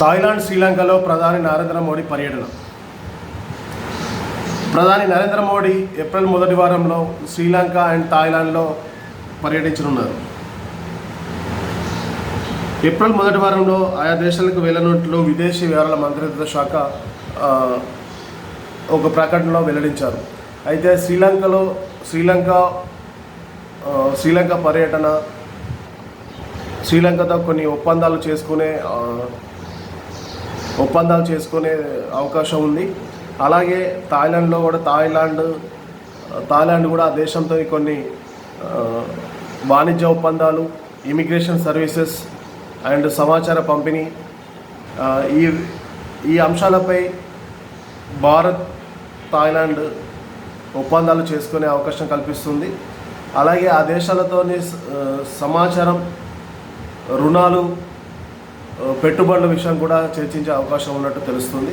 Thailand శ్రీలంకలో ప్రధాని నరేంద్ర మోడీ పర్యటన. ప్రధాని నరేంద్ర మోడీ ఏప్రిల్ మొదటి వారంలో శ్రీలంక అండ్ థాయిలాండ్లో పర్యటించనున్నారు. ఏప్రిల్ మొదటి వారంలో ఆయా దేశాలకు వెళ్ళనున్నట్లు విదేశీ వ్యవహారాల మంత్రిత్వ శాఖ ఒక ప్రకటనలో వెల్లడించారు. అయితే శ్రీలంకలో శ్రీలంక శ్రీలంక పర్యటన శ్రీలంకతో కొన్ని ఒప్పందాలు చేసుకునే ఒప్పందాలు చేసుకునే అవకాశం ఉంది. అలాగే థాయిలాండ్లో కూడా థాయిలాండ్ థాయిలాండ్ కూడా ఆ దేశంతో కొన్ని వాణిజ్య ఒప్పందాలు ఇమిగ్రేషన్ సర్వీసెస్ అండ్ సమాచార పంపిణీ ఈ ఈ అంశాలపై భారత్ థాయిలాండ్ ఒప్పందాలు చేసుకునే అవకాశం కల్పిస్తుంది. అలాగే ఆ దేశాలతోని సమాచారం రుణాలు పెట్టుబడుల విషయం కూడా చర్చించే అవకాశం ఉన్నట్టు తెలుస్తుంది.